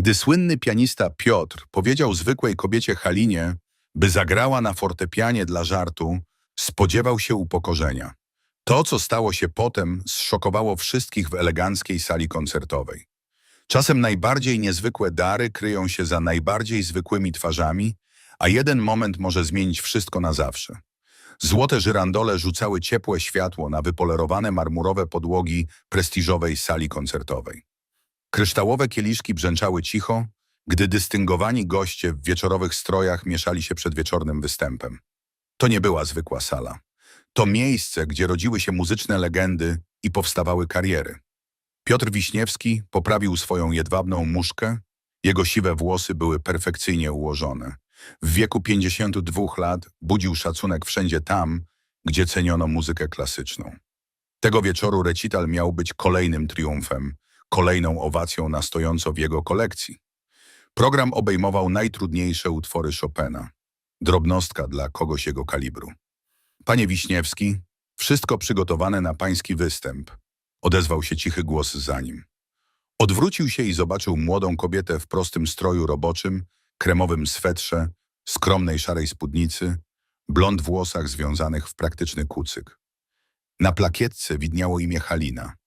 Gdy słynny pianista Piotr powiedział zwykłej kobiecie Halinie, by zagrała na fortepianie dla żartu, spodziewał się upokorzenia. To, co stało się potem, zszokowało wszystkich w eleganckiej sali koncertowej. Czasem najbardziej niezwykłe dary kryją się za najbardziej zwykłymi twarzami, a jeden moment może zmienić wszystko na zawsze. Złote żyrandole rzucały ciepłe światło na wypolerowane marmurowe podłogi prestiżowej sali koncertowej. Kryształowe kieliszki brzęczały cicho, gdy dystyngowani goście w wieczorowych strojach mieszali się przed wieczornym występem. To nie była zwykła sala. To miejsce, gdzie rodziły się muzyczne legendy i powstawały kariery. Piotr Wiśniewski poprawił swoją jedwabną muszkę, jego siwe włosy były perfekcyjnie ułożone. W wieku 52 lat budził szacunek wszędzie tam, gdzie ceniono muzykę klasyczną. Tego wieczoru recital miał być kolejnym triumfem, kolejną owacją na stojąco w jego kolekcji. Program obejmował najtrudniejsze utwory Chopina. Drobnostka dla kogoś jego kalibru. Panie Wiśniewski, wszystko przygotowane na pański występ. Odezwał się cichy głos za nim. Odwrócił się i zobaczył młodą kobietę w prostym stroju roboczym, kremowym swetrze, skromnej szarej spódnicy, blond włosach związanych w praktyczny kucyk. Na plakietce widniało imię Halina.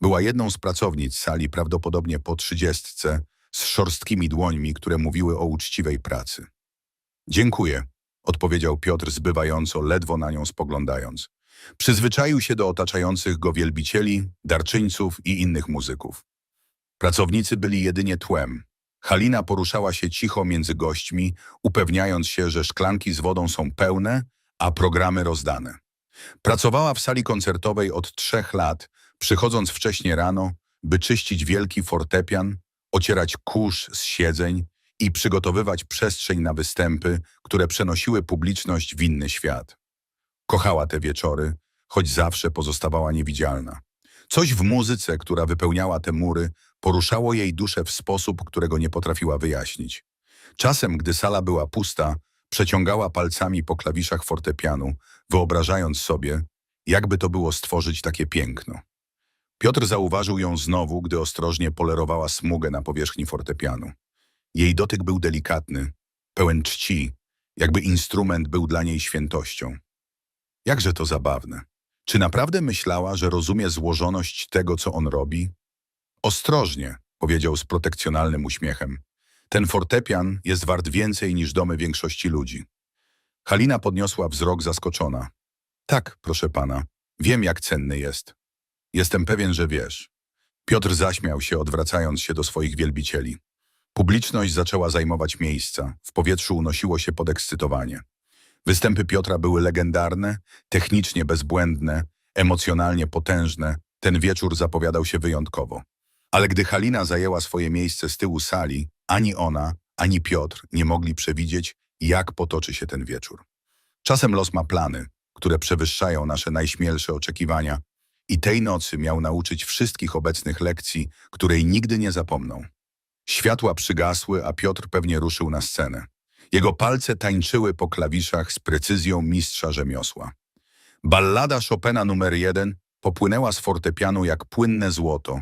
Była jedną z pracownic sali, prawdopodobnie po trzydziestce, z szorstkimi dłońmi, które mówiły o uczciwej pracy. Dziękuję, odpowiedział Piotr zbywająco, ledwo na nią spoglądając. Przyzwyczaił się do otaczających go wielbicieli, darczyńców i innych muzyków. Pracownicy byli jedynie tłem. Halina poruszała się cicho między gośćmi, upewniając się, że szklanki z wodą są pełne, a programy rozdane. Pracowała w sali koncertowej od trzech lat, przychodząc wcześnie rano, by czyścić wielki fortepian, ocierać kurz z siedzeń i przygotowywać przestrzeń na występy, które przenosiły publiczność w inny świat. Kochała te wieczory, choć zawsze pozostawała niewidzialna. Coś w muzyce, która wypełniała te mury, poruszało jej duszę w sposób, którego nie potrafiła wyjaśnić. Czasem, gdy sala była pusta, przeciągała palcami po klawiszach fortepianu, wyobrażając sobie, jakby to było stworzyć takie piękno. Piotr zauważył ją znowu, gdy ostrożnie polerowała smugę na powierzchni fortepianu. Jej dotyk był delikatny, pełen czci, jakby instrument był dla niej świętością. Jakże to zabawne. Czy naprawdę myślała, że rozumie złożoność tego, co on robi? Ostrożnie, powiedział z protekcjonalnym uśmiechem. Ten fortepian jest wart więcej niż domy większości ludzi. Halina podniosła wzrok zaskoczona. Tak, proszę pana, wiem jak cenny jest. Jestem pewien, że wiesz. Piotr zaśmiał się, odwracając się do swoich wielbicieli. Publiczność zaczęła zajmować miejsca, w powietrzu unosiło się podekscytowanie. Występy Piotra były legendarne, technicznie bezbłędne, emocjonalnie potężne. Ten wieczór zapowiadał się wyjątkowo. Ale gdy Halina zajęła swoje miejsce z tyłu sali, ani ona, ani Piotr nie mogli przewidzieć, jak potoczy się ten wieczór. Czasem los ma plany, które przewyższają nasze najśmielsze oczekiwania i tej nocy miał nauczyć wszystkich obecnych lekcji, której nigdy nie zapomną. Światła przygasły, a Piotr pewnie ruszył na scenę. Jego palce tańczyły po klawiszach z precyzją mistrza rzemiosła. Ballada Chopina numer jeden popłynęła z fortepianu jak płynne złoto.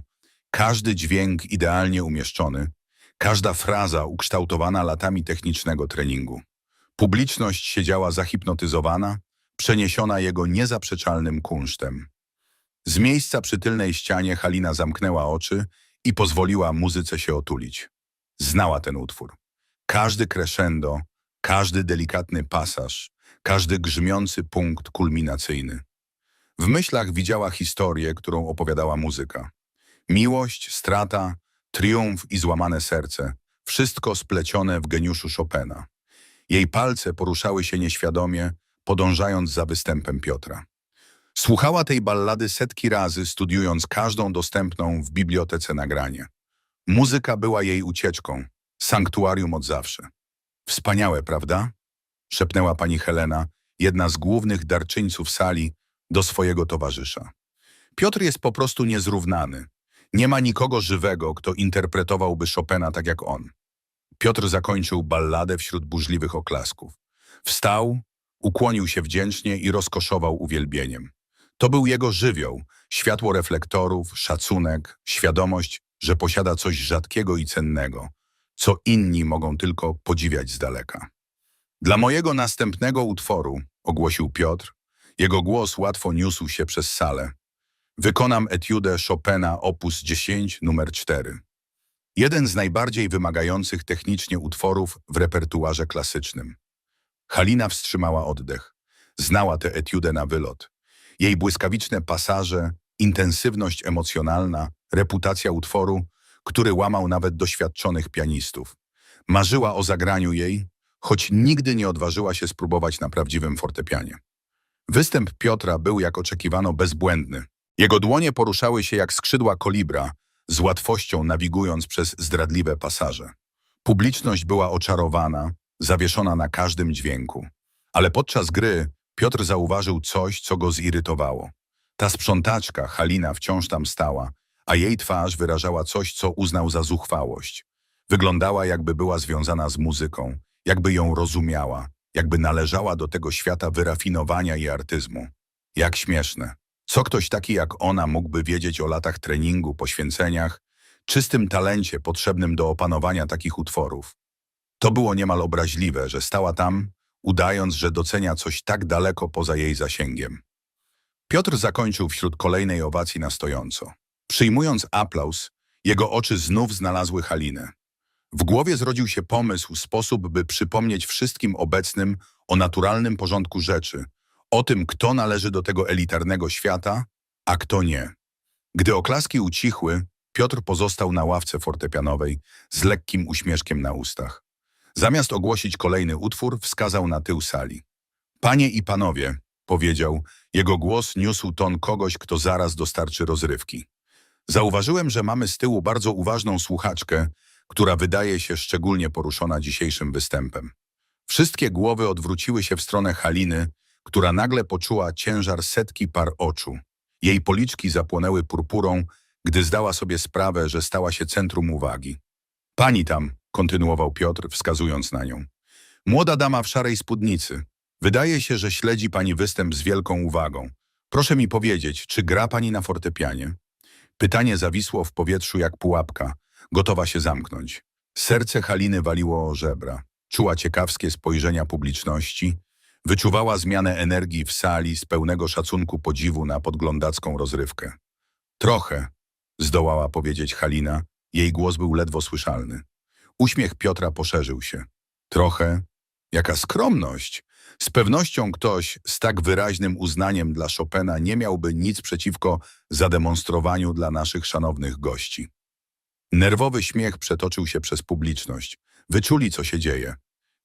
Każdy dźwięk idealnie umieszczony, każda fraza ukształtowana latami technicznego treningu. Publiczność siedziała zahipnotyzowana, przeniesiona jego niezaprzeczalnym kunsztem. Z miejsca przy tylnej ścianie Halina zamknęła oczy i pozwoliła muzyce się otulić. Znała ten utwór. Każdy crescendo, każdy delikatny pasaż, każdy grzmiący punkt kulminacyjny. W myślach widziała historię, którą opowiadała muzyka. Miłość, strata, triumf i złamane serce, wszystko splecione w geniuszu Chopina. Jej palce poruszały się nieświadomie, podążając za występem Piotra. Słuchała tej ballady setki razy, studiując każdą dostępną w bibliotece nagranie. Muzyka była jej ucieczką, sanktuarium od zawsze. Wspaniałe, prawda? Szepnęła pani Helena, jedna z głównych darczyńców sali, do swojego towarzysza. Piotr jest po prostu niezrównany. Nie ma nikogo żywego, kto interpretowałby Chopina tak jak on. Piotr zakończył balladę wśród burzliwych oklasków. Wstał, ukłonił się wdzięcznie i rozkoszował uwielbieniem. To był jego żywioł, światło reflektorów, szacunek, świadomość, że posiada coś rzadkiego i cennego. co inni mogą tylko podziwiać z daleka. Dla mojego następnego utworu, ogłosił Piotr, jego głos łatwo niósł się przez salę. Wykonam etiudę Chopina op. 10 numer 4. Jeden z najbardziej wymagających technicznie utworów w repertuarze klasycznym. Halina wstrzymała oddech. Znała tę etiudę na wylot. Jej błyskawiczne pasaże, intensywność emocjonalna, reputacja utworu, który łamał nawet doświadczonych pianistów. Marzyła o zagraniu jej, choć nigdy nie odważyła się spróbować na prawdziwym fortepianie. Występ Piotra był, jak oczekiwano, bezbłędny. Jego dłonie poruszały się jak skrzydła kolibra, z łatwością nawigując przez zdradliwe pasaże. Publiczność była oczarowana, zawieszona na każdym dźwięku. Ale podczas gry Piotr zauważył coś, co go zirytowało. Ta sprzątaczka, Halina, wciąż tam stała, a jej twarz wyrażała coś, co uznał za zuchwałość. Wyglądała, jakby była związana z muzyką, jakby ją rozumiała, jakby należała do tego świata wyrafinowania i artyzmu. Jak śmieszne. Co ktoś taki jak ona mógłby wiedzieć o latach treningu, poświęceniach, czystym talencie potrzebnym do opanowania takich utworów? To było niemal obraźliwe, że stała tam, udając, że docenia coś tak daleko poza jej zasięgiem. Piotr zakończył wśród kolejnej owacji na stojąco. Przyjmując aplauz, jego oczy znów znalazły Halinę. W głowie zrodził się pomysł, sposób, by przypomnieć wszystkim obecnym o naturalnym porządku rzeczy, o tym, kto należy do tego elitarnego świata, a kto nie. Gdy oklaski ucichły, Piotr pozostał na ławce fortepianowej z lekkim uśmieszkiem na ustach. Zamiast ogłosić kolejny utwór, wskazał na tył sali. Panie i panowie, powiedział, jego głos niósł ton kogoś, kto zaraz dostarczy rozrywki. Zauważyłem, że mamy z tyłu bardzo uważną słuchaczkę, która wydaje się szczególnie poruszona dzisiejszym występem. Wszystkie głowy odwróciły się w stronę Haliny, która nagle poczuła ciężar setki par oczu. Jej policzki zapłonęły purpurą, gdy zdała sobie sprawę, że stała się centrum uwagi. Pani tam, kontynuował Piotr, wskazując na nią. Młoda dama w szarej spódnicy. Wydaje się, że śledzi pani występ z wielką uwagą. Proszę mi powiedzieć, czy gra pani na fortepianie? Pytanie zawisło w powietrzu jak pułapka, gotowa się zamknąć. Serce Haliny waliło o żebra. Czuła ciekawskie spojrzenia publiczności, wyczuwała zmianę energii w sali z pełnego szacunku podziwu na podglądacką rozrywkę. Trochę, zdołała powiedzieć Halina, jej głos był ledwo słyszalny. Uśmiech Piotra poszerzył się. Trochę? Jaka skromność! Z pewnością ktoś z tak wyraźnym uznaniem dla Chopina nie miałby nic przeciwko zademonstrowaniu dla naszych szanownych gości. Nerwowy śmiech przetoczył się przez publiczność. Wyczuli, co się dzieje.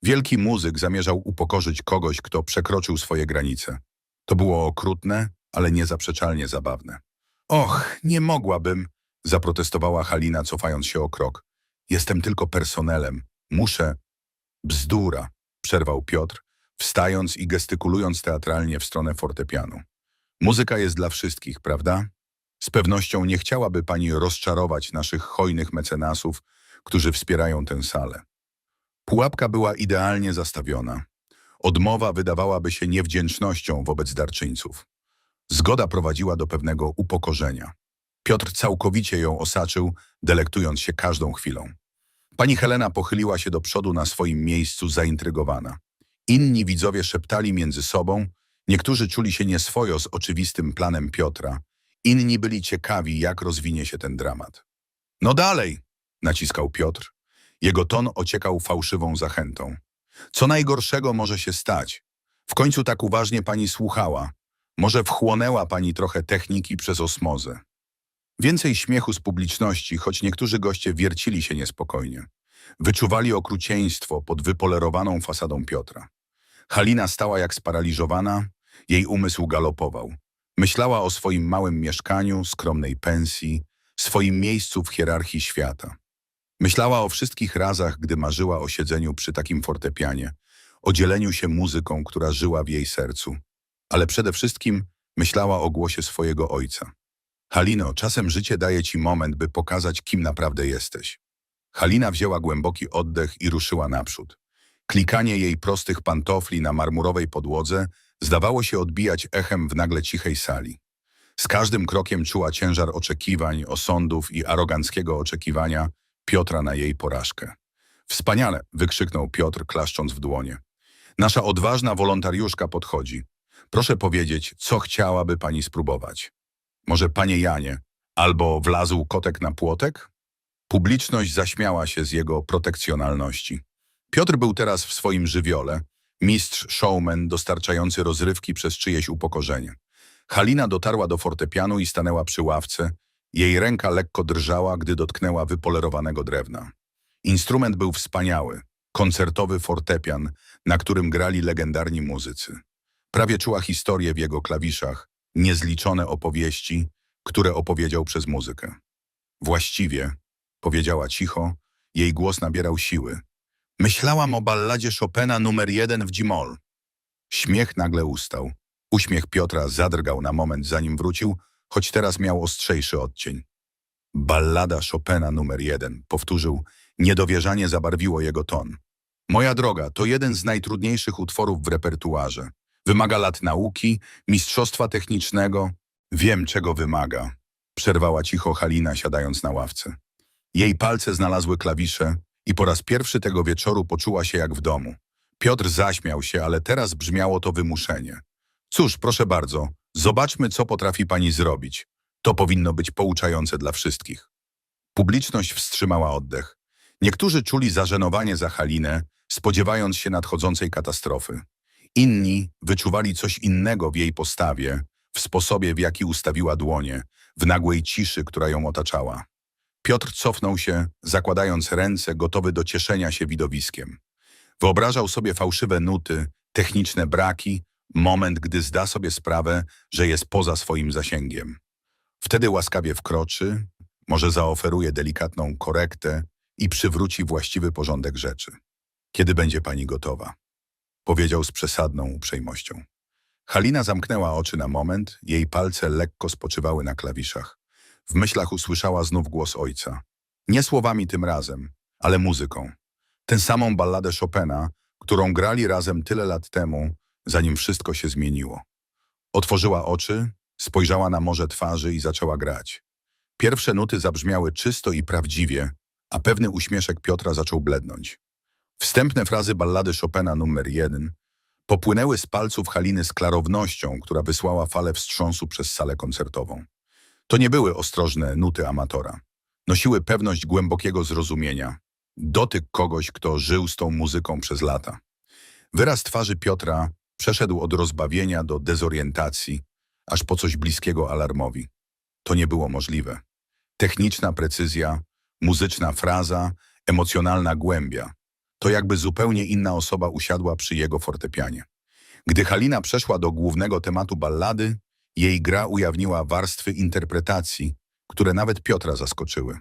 Wielki muzyk zamierzał upokorzyć kogoś, kto przekroczył swoje granice. To było okrutne, ale niezaprzeczalnie zabawne. Och, nie mogłabym, zaprotestowała Halina, cofając się o krok. Jestem tylko personelem. Muszę. Bzdura, przerwał Piotr, wstając i gestykulując teatralnie w stronę fortepianu. Muzyka jest dla wszystkich, prawda? Z pewnością nie chciałaby pani rozczarować naszych hojnych mecenasów, którzy wspierają tę salę. Pułapka była idealnie zastawiona. Odmowa wydawałaby się niewdzięcznością wobec darczyńców. Zgoda prowadziła do pewnego upokorzenia. Piotr całkowicie ją osaczył, delektując się każdą chwilą. Pani Helena pochyliła się do przodu na swoim miejscu zaintrygowana. Inni widzowie szeptali między sobą, niektórzy czuli się nieswojo z oczywistym planem Piotra, inni byli ciekawi, jak rozwinie się ten dramat. No dalej, naciskał Piotr. Jego ton ociekał fałszywą zachętą. Co najgorszego może się stać? W końcu tak uważnie pani słuchała. Może wchłonęła pani trochę techniki przez osmozę. Więcej śmiechu z publiczności, choć niektórzy goście wiercili się niespokojnie. Wyczuwali okrucieństwo pod wypolerowaną fasadą Piotra. Halina stała jak sparaliżowana, jej umysł galopował. Myślała o swoim małym mieszkaniu, skromnej pensji, swoim miejscu w hierarchii świata. Myślała o wszystkich razach, gdy marzyła o siedzeniu przy takim fortepianie, o dzieleniu się muzyką, która żyła w jej sercu. Ale przede wszystkim myślała o głosie swojego ojca. Halino, czasem życie daje ci moment, by pokazać, kim naprawdę jesteś. Halina wzięła głęboki oddech i ruszyła naprzód. Klikanie jej prostych pantofli na marmurowej podłodze zdawało się odbijać echem w nagle cichej sali. Z każdym krokiem czuła ciężar oczekiwań, osądów i aroganckiego oczekiwania Piotra na jej porażkę. Wspaniale, wykrzyknął Piotr, klaszcząc w dłonie. Nasza odważna wolontariuszka podchodzi. Proszę powiedzieć, co chciałaby pani spróbować? Może panie Janie, albo wlazł kotek na płotek? Publiczność zaśmiała się z jego protekcjonalności. Piotr był teraz w swoim żywiole, mistrz showman dostarczający rozrywki przez czyjeś upokorzenie. Halina dotarła do fortepianu i stanęła przy ławce. Jej ręka lekko drżała, gdy dotknęła wypolerowanego drewna. Instrument był wspaniały, koncertowy fortepian, na którym grali legendarni muzycy. Prawie czuła historię w jego klawiszach, niezliczone opowieści, które opowiedział przez muzykę. Właściwie, powiedziała cicho, jej głos nabierał siły. Myślałam o balladzie Chopina numer jeden w G-moll. Śmiech nagle ustał. Uśmiech Piotra zadrgał na moment, zanim wrócił, choć teraz miał ostrzejszy odcień. Ballada Chopina numer jeden, powtórzył. Niedowierzanie zabarwiło jego ton. Moja droga, to jeden z najtrudniejszych utworów w repertuarze. Wymaga lat nauki, mistrzostwa technicznego. Wiem, czego wymaga. Przerwała cicho Halina, siadając na ławce. Jej palce znalazły klawisze i po raz pierwszy tego wieczoru poczuła się jak w domu. Piotr zaśmiał się, ale teraz brzmiało to wymuszenie. Cóż, proszę bardzo, zobaczmy, co potrafi pani zrobić. To powinno być pouczające dla wszystkich. Publiczność wstrzymała oddech. Niektórzy czuli zażenowanie za Halinę, spodziewając się nadchodzącej katastrofy. Inni wyczuwali coś innego w jej postawie, w sposobie, w jaki ustawiła dłonie, w nagłej ciszy, która ją otaczała. Piotr cofnął się, zakładając ręce, gotowy do cieszenia się widowiskiem. Wyobrażał sobie fałszywe nuty, techniczne braki, moment, gdy zda sobie sprawę, że jest poza swoim zasięgiem. Wtedy łaskawie wkroczy, może zaoferuje delikatną korektę i przywróci właściwy porządek rzeczy. Kiedy będzie pani gotowa? Powiedział z przesadną uprzejmością. Halina zamknęła oczy na moment, jej palce lekko spoczywały na klawiszach. W myślach usłyszała znów głos ojca. Nie słowami tym razem, ale muzyką. Tę samą balladę Chopina, którą grali razem tyle lat temu, zanim wszystko się zmieniło. Otworzyła oczy, spojrzała na morze twarzy i zaczęła grać. Pierwsze nuty zabrzmiały czysto i prawdziwie, a pewny uśmieszek Piotra zaczął blednąć. Wstępne frazy ballady Chopina numer jeden popłynęły z palców Haliny z klarownością, która wysłała falę wstrząsu przez salę koncertową. To nie były ostrożne nuty amatora. Nosiły pewność głębokiego zrozumienia, dotyk kogoś, kto żył z tą muzyką przez lata. Wyraz twarzy Piotra przeszedł od rozbawienia do dezorientacji, aż po coś bliskiego alarmowi. To nie było możliwe. Techniczna precyzja, muzyczna fraza, emocjonalna głębia. To jakby zupełnie inna osoba usiadła przy jego fortepianie. Gdy Halina przeszła do głównego tematu ballady, jej gra ujawniła warstwy interpretacji, które nawet Piotra zaskoczyły.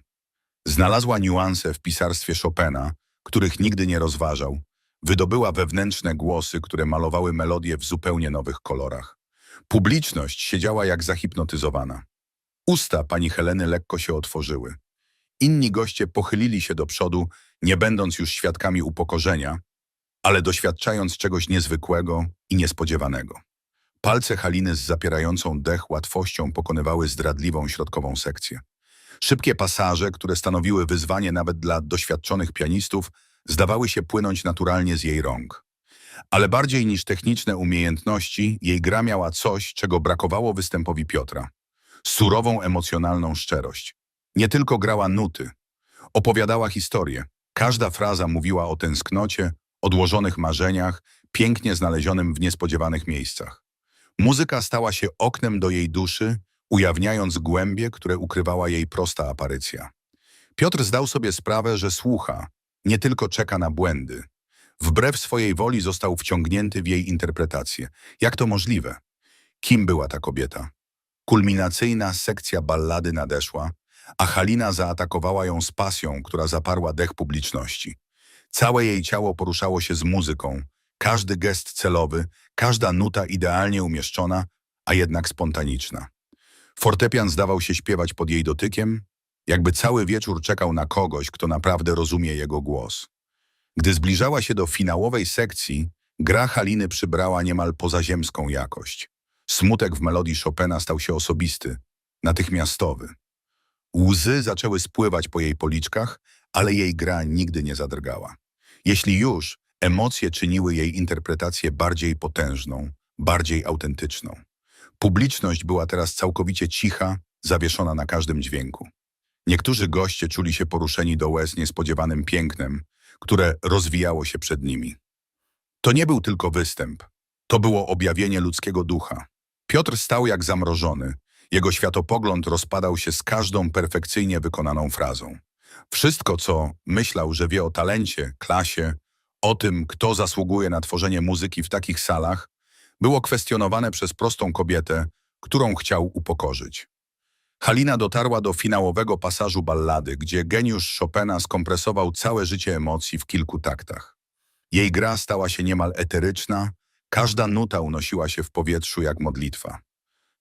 Znalazła niuanse w pisarstwie Chopina, których nigdy nie rozważał. Wydobyła wewnętrzne głosy, które malowały melodie w zupełnie nowych kolorach. Publiczność siedziała jak zahipnotyzowana. Usta pani Heleny lekko się otworzyły. Inni goście pochylili się do przodu, nie będąc już świadkami upokorzenia, ale doświadczając czegoś niezwykłego i niespodziewanego. Palce Haliny z zapierającą dech łatwością pokonywały zdradliwą środkową sekcję. Szybkie pasaże, które stanowiły wyzwanie nawet dla doświadczonych pianistów, zdawały się płynąć naturalnie z jej rąk. Ale bardziej niż techniczne umiejętności, jej gra miała coś, czego brakowało występowi Piotra. Surową, emocjonalną szczerość. Nie tylko grała nuty. Opowiadała historię. Każda fraza mówiła o tęsknocie, odłożonych marzeniach, pięknie znalezionym w niespodziewanych miejscach. Muzyka stała się oknem do jej duszy, ujawniając głębie, które ukrywała jej prosta aparycja. Piotr zdał sobie sprawę, że słucha, nie tylko czeka na błędy. Wbrew swojej woli został wciągnięty w jej interpretację. Jak to możliwe? Kim była ta kobieta? Kulminacyjna sekcja ballady nadeszła, a Halina zaatakowała ją z pasją, która zaparła dech publiczności. Całe jej ciało poruszało się z muzyką, każdy gest celowy, każda nuta idealnie umieszczona, a jednak spontaniczna. Fortepian zdawał się śpiewać pod jej dotykiem, jakby cały wieczór czekał na kogoś, kto naprawdę rozumie jego głos. Gdy zbliżała się do finałowej sekcji, gra Haliny przybrała niemal pozaziemską jakość. Smutek w melodii Chopina stał się osobisty, natychmiastowy. Łzy zaczęły spływać po jej policzkach, ale jej gra nigdy nie zadrgała. Jeśli już, emocje czyniły jej interpretację bardziej potężną, bardziej autentyczną. Publiczność była teraz całkowicie cicha, zawieszona na każdym dźwięku. Niektórzy goście czuli się poruszeni do łez niespodziewanym pięknem, które rozwijało się przed nimi. To nie był tylko występ. To było objawienie ludzkiego ducha. Piotr stał jak zamrożony. Jego światopogląd rozpadał się z każdą perfekcyjnie wykonaną frazą. Wszystko, co myślał, że wie o talencie, klasie, o tym, kto zasługuje na tworzenie muzyki w takich salach, było kwestionowane przez prostą kobietę, którą chciał upokorzyć. Halina dotarła do finałowego pasażu ballady, gdzie geniusz Chopina skompresował całe życie emocji w kilku taktach. Jej gra stała się niemal eteryczna, każda nuta unosiła się w powietrzu jak modlitwa.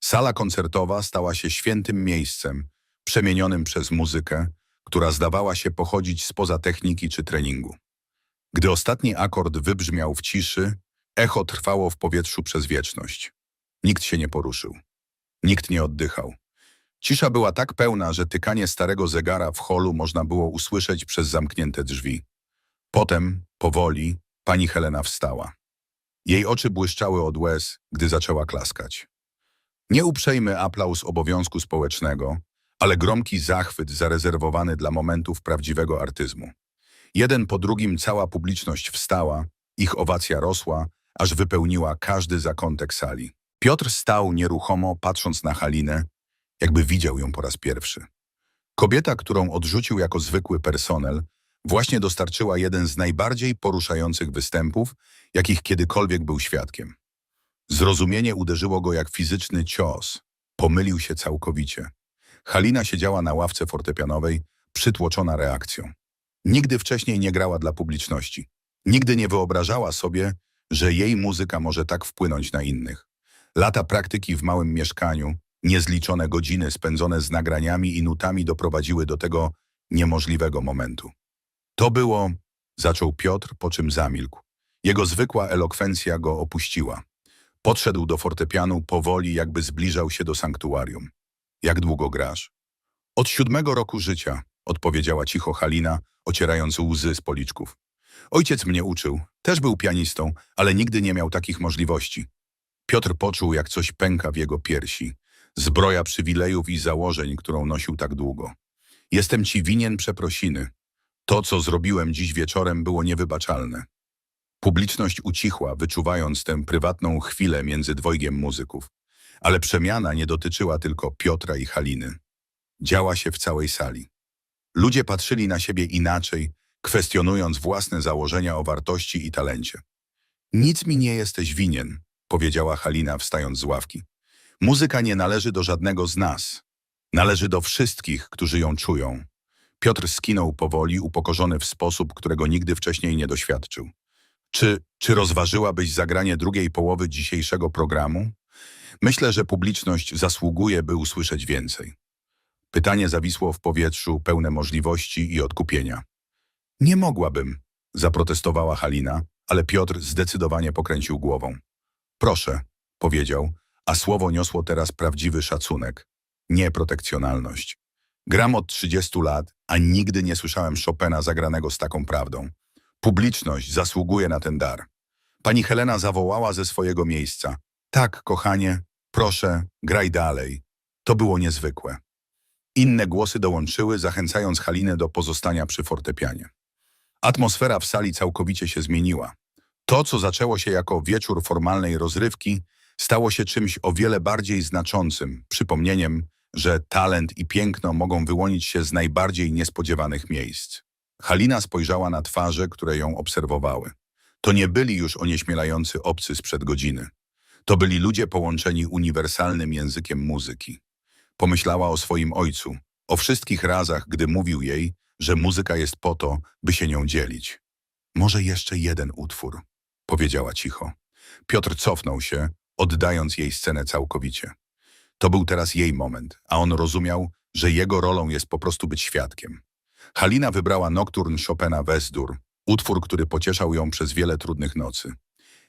Sala koncertowa stała się świętym miejscem, przemienionym przez muzykę, która zdawała się pochodzić spoza techniki czy treningu. Gdy ostatni akord wybrzmiał w ciszy, echo trwało w powietrzu przez wieczność. Nikt się nie poruszył. Nikt nie oddychał. Cisza była tak pełna, że tykanie starego zegara w holu można było usłyszeć przez zamknięte drzwi. Potem, powoli, pani Helena wstała. Jej oczy błyszczały od łez, gdy zaczęła klaskać. Nie uprzejmy aplauz obowiązku społecznego, ale gromki zachwyt zarezerwowany dla momentów prawdziwego artyzmu. Jeden po drugim cała publiczność wstała, ich owacja rosła, aż wypełniła każdy zakątek sali. Piotr stał nieruchomo, patrząc na Halinę, jakby widział ją po raz pierwszy. Kobieta, którą odrzucił jako zwykły personel, właśnie dostarczyła jeden z najbardziej poruszających występów, jakich kiedykolwiek był świadkiem. Zrozumienie uderzyło go jak fizyczny cios. Pomylił się całkowicie. Halina siedziała na ławce fortepianowej, przytłoczona reakcją. Nigdy wcześniej nie grała dla publiczności. Nigdy nie wyobrażała sobie, że jej muzyka może tak wpłynąć na innych. Lata praktyki w małym mieszkaniu, niezliczone godziny spędzone z nagraniami i nutami doprowadziły do tego niemożliwego momentu. To było, zaczął Piotr, po czym zamilkł. Jego zwykła elokwencja go opuściła. Podszedł do fortepianu powoli, jakby zbliżał się do sanktuarium. Jak długo grasz? Od siódmego roku życia, odpowiedziała cicho Halina, ocierając łzy z policzków. Ojciec mnie uczył, też był pianistą, ale nigdy nie miał takich możliwości. Piotr poczuł, jak coś pęka w jego piersi. Zbroja przywilejów i założeń, którą nosił tak długo. Jestem ci winien przeprosiny. To, co zrobiłem dziś wieczorem, było niewybaczalne. Publiczność ucichła, wyczuwając tę prywatną chwilę między dwojgiem muzyków. Ale przemiana nie dotyczyła tylko Piotra i Haliny. Działa się w całej sali. Ludzie patrzyli na siebie inaczej, kwestionując własne założenia o wartości i talencie. Nic mi nie jesteś winien, powiedziała Halina wstając z ławki. Muzyka nie należy do żadnego z nas. Należy do wszystkich, którzy ją czują. Piotr skinął powoli, upokorzony w sposób, którego nigdy wcześniej nie doświadczył. Czy, czy rozważyłabyś zagranie drugiej połowy dzisiejszego programu? Myślę, że publiczność zasługuje, by usłyszeć więcej. Pytanie zawisło w powietrzu, pełne możliwości i odkupienia. Nie mogłabym, zaprotestowała Halina, ale Piotr zdecydowanie pokręcił głową. Proszę, powiedział, a słowo niosło teraz prawdziwy szacunek, nie protekcjonalność. Gram od 30 lat, a nigdy nie słyszałem Chopina zagranego z taką prawdą. Publiczność zasługuje na ten dar. Pani Helena zawołała ze swojego miejsca. Tak, kochanie, proszę, graj dalej. To było niezwykłe. Inne głosy dołączyły, zachęcając Halinę do pozostania przy fortepianie. Atmosfera w sali całkowicie się zmieniła. To, co zaczęło się jako wieczór formalnej rozrywki, stało się czymś o wiele bardziej znaczącym, przypomnieniem, że talent i piękno mogą wyłonić się z najbardziej niespodziewanych miejsc. Halina spojrzała na twarze, które ją obserwowały. To nie byli już onieśmielający obcy sprzed godziny. To byli ludzie połączeni uniwersalnym językiem muzyki. Pomyślała o swoim ojcu, o wszystkich razach, gdy mówił jej, że muzyka jest po to, by się nią dzielić. Może jeszcze jeden utwór, powiedziała cicho. Piotr cofnął się, oddając jej scenę całkowicie. To był teraz jej moment, a on rozumiał, że jego rolą jest po prostu być świadkiem. Halina wybrała nokturn Chopina Wesdur, utwór, który pocieszał ją przez wiele trudnych nocy.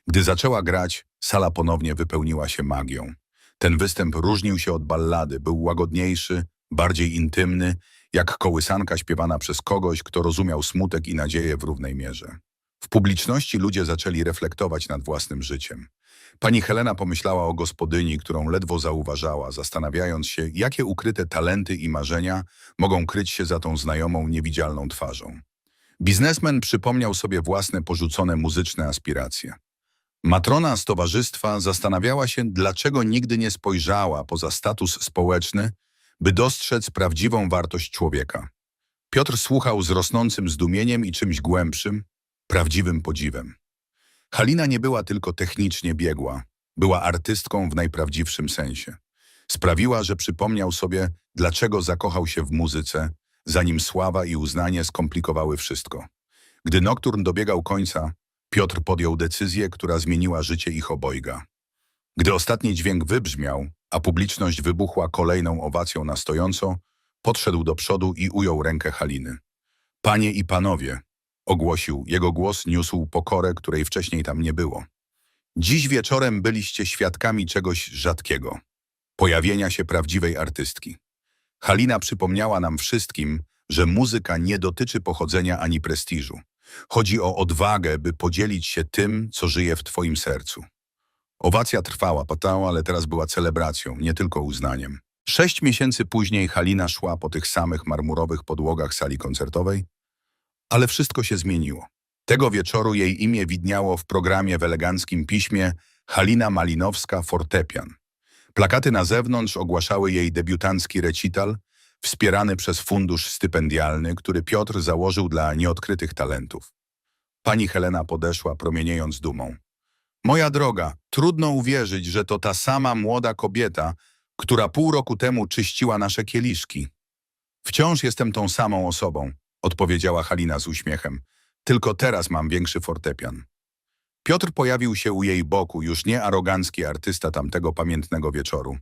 Gdy zaczęła grać, sala ponownie wypełniła się magią. Ten występ różnił się od ballady, był łagodniejszy, bardziej intymny jak kołysanka śpiewana przez kogoś, kto rozumiał smutek i nadzieję w równej mierze. W publiczności ludzie zaczęli reflektować nad własnym życiem. Pani Helena pomyślała o gospodyni, którą ledwo zauważała, zastanawiając się, jakie ukryte talenty i marzenia mogą kryć się za tą znajomą, niewidzialną twarzą. Biznesmen przypomniał sobie własne porzucone muzyczne aspiracje. Matrona z towarzystwa zastanawiała się, dlaczego nigdy nie spojrzała poza status społeczny, by dostrzec prawdziwą wartość człowieka. Piotr słuchał z rosnącym zdumieniem i czymś głębszym, prawdziwym podziwem. Halina nie była tylko technicznie biegła, była artystką w najprawdziwszym sensie. Sprawiła, że przypomniał sobie, dlaczego zakochał się w muzyce, zanim sława i uznanie skomplikowały wszystko. Gdy nokturn dobiegał końca, Piotr podjął decyzję, która zmieniła życie ich obojga. Gdy ostatni dźwięk wybrzmiał, a publiczność wybuchła kolejną owacją na stojąco, podszedł do przodu i ujął rękę Haliny. Panie i panowie, ogłosił, jego głos niósł pokorę, której wcześniej tam nie było. Dziś wieczorem byliście świadkami czegoś rzadkiego. Pojawienia się prawdziwej artystki. Halina przypomniała nam wszystkim, że muzyka nie dotyczy pochodzenia ani prestiżu. Chodzi o odwagę, by podzielić się tym, co żyje w twoim sercu. Owacja trwała, patała, ale teraz była celebracją, nie tylko uznaniem. Sześć miesięcy później Halina szła po tych samych marmurowych podłogach sali koncertowej, ale wszystko się zmieniło. Tego wieczoru jej imię widniało w programie w eleganckim piśmie Halina Malinowska Fortepian. Plakaty na zewnątrz ogłaszały jej debiutancki recital, wspierany przez fundusz stypendialny, który Piotr założył dla nieodkrytych talentów. Pani Helena podeszła, promieniejąc dumą. Moja droga, trudno uwierzyć, że to ta sama młoda kobieta, która pół roku temu czyściła nasze kieliszki. Wciąż jestem tą samą osobą, odpowiedziała Halina z uśmiechem. Tylko teraz mam większy fortepian. Piotr pojawił się u jej boku, już nie arogancki artysta tamtego pamiętnego wieczoru.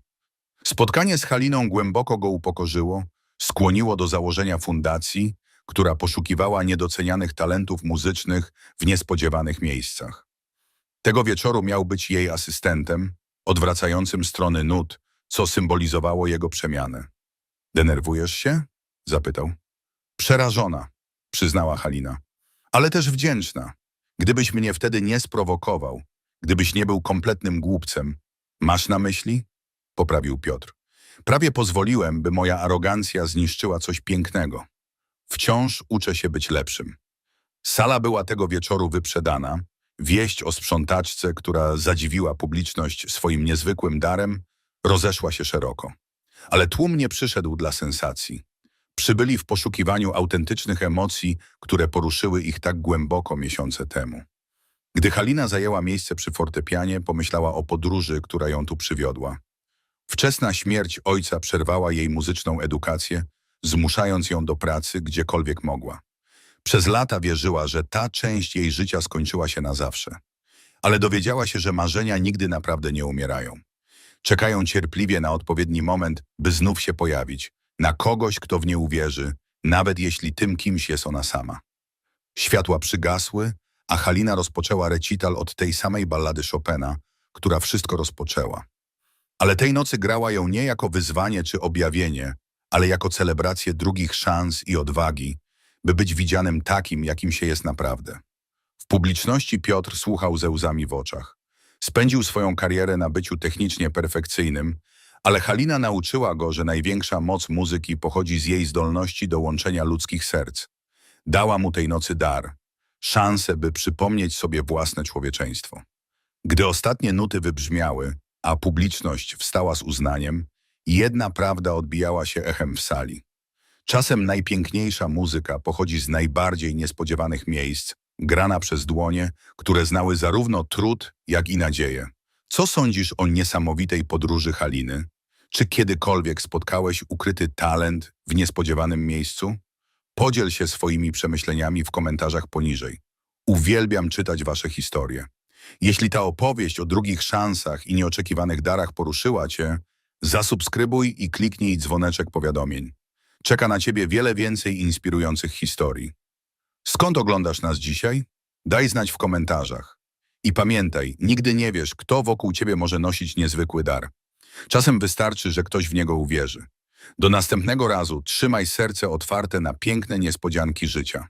Spotkanie z Haliną głęboko go upokorzyło, skłoniło do założenia fundacji, która poszukiwała niedocenianych talentów muzycznych w niespodziewanych miejscach. Tego wieczoru miał być jej asystentem, odwracającym strony nut, co symbolizowało jego przemianę. Denerwujesz się? zapytał. Przerażona, przyznała Halina, ale też wdzięczna. Gdybyś mnie wtedy nie sprowokował, gdybyś nie był kompletnym głupcem, masz na myśli? Poprawił Piotr. Prawie pozwoliłem, by moja arogancja zniszczyła coś pięknego. Wciąż uczę się być lepszym. Sala była tego wieczoru wyprzedana. Wieść o sprzątaczce, która zadziwiła publiczność swoim niezwykłym darem, rozeszła się szeroko. Ale tłum nie przyszedł dla sensacji. Przybyli w poszukiwaniu autentycznych emocji, które poruszyły ich tak głęboko miesiące temu. Gdy Halina zajęła miejsce przy fortepianie, pomyślała o podróży, która ją tu przywiodła. Wczesna śmierć ojca przerwała jej muzyczną edukację, zmuszając ją do pracy gdziekolwiek mogła. Przez lata wierzyła, że ta część jej życia skończyła się na zawsze. Ale dowiedziała się, że marzenia nigdy naprawdę nie umierają. Czekają cierpliwie na odpowiedni moment, by znów się pojawić, na kogoś, kto w nie uwierzy, nawet jeśli tym kimś jest ona sama. Światła przygasły, a Halina rozpoczęła recital od tej samej ballady Chopina, która wszystko rozpoczęła. Ale tej nocy grała ją nie jako wyzwanie czy objawienie, ale jako celebrację drugich szans i odwagi, by być widzianym takim, jakim się jest naprawdę. W publiczności Piotr słuchał ze łzami w oczach. Spędził swoją karierę na byciu technicznie perfekcyjnym, ale Halina nauczyła go, że największa moc muzyki pochodzi z jej zdolności do łączenia ludzkich serc. Dała mu tej nocy dar, szansę, by przypomnieć sobie własne człowieczeństwo. Gdy ostatnie nuty wybrzmiały, a publiczność wstała z uznaniem, jedna prawda odbijała się echem w sali. Czasem najpiękniejsza muzyka pochodzi z najbardziej niespodziewanych miejsc, grana przez dłonie, które znały zarówno trud, jak i nadzieję. Co sądzisz o niesamowitej podróży Haliny? Czy kiedykolwiek spotkałeś ukryty talent w niespodziewanym miejscu? Podziel się swoimi przemyśleniami w komentarzach poniżej. Uwielbiam czytać wasze historie. Jeśli ta opowieść o drugich szansach i nieoczekiwanych darach poruszyła cię, zasubskrybuj i kliknij dzwoneczek powiadomień. Czeka na ciebie wiele więcej inspirujących historii. Skąd oglądasz nas dzisiaj? Daj znać w komentarzach. I pamiętaj, nigdy nie wiesz, kto wokół ciebie może nosić niezwykły dar. Czasem wystarczy, że ktoś w niego uwierzy. Do następnego razu trzymaj serce otwarte na piękne niespodzianki życia.